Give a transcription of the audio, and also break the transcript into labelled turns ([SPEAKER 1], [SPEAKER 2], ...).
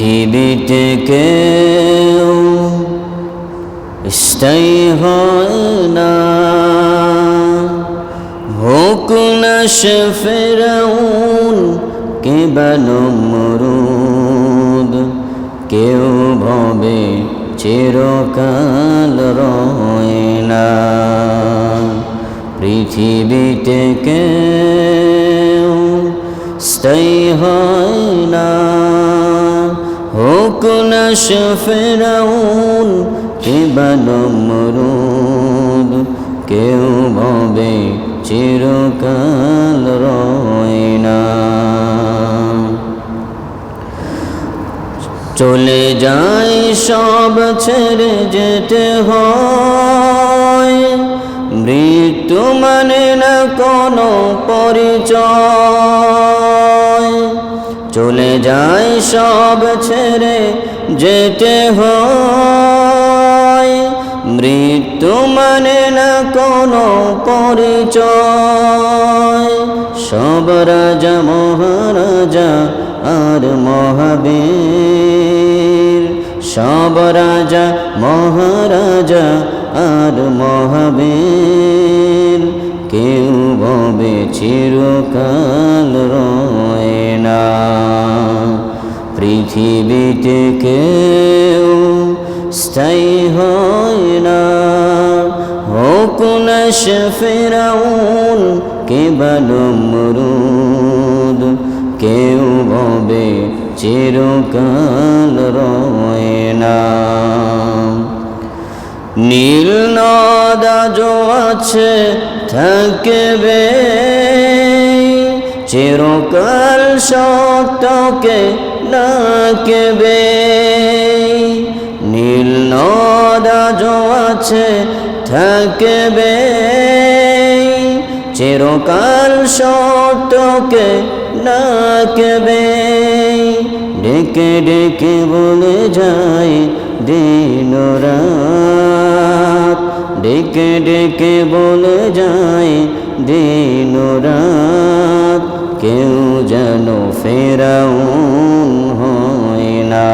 [SPEAKER 1] পৃথিবীতে স্থায়ী হয় না। হোক না সে ফেরাউন, কে মরুদ কেউ ভবে চিরকাল রয় না। পৃথিবীতে কেউ স্থায়ী হয় না। সে ফেরাউন মরুদ, কেউ ভবে চিরকাল রয় চলে যায় সব ছেড়ে যেতে হয়, মৃত্যু মানে না কোনো পরিচয়। চলে যায় সব ছেড়ে যেতে হয়। মৃত্যু মানে না কোনো পরিচয়। সব রাজা, মহারাজা আর মহাবীর। সব রাজা, মহারাজা আর মহাবীর। কেউ ভবে চিরকাল রয় পৃথিবীতে কেউ স্থায়ী হয় না। হোক না ফেরাউন কে মরুদ, কেউ ভবে চিরকাল রয় না। নীল নদাজ আছে, থাকবে। চিরকাল সত্যকে ডাকবে নীল নদাজ আছে থাকবে চিরকাল সত্যকে ডাকবে ডেকে ডেকে বলে যায় দিন রাত ডেকে ডেকে বলে যায় দিন রাত কেউ যেন ফেরাউন হয় না।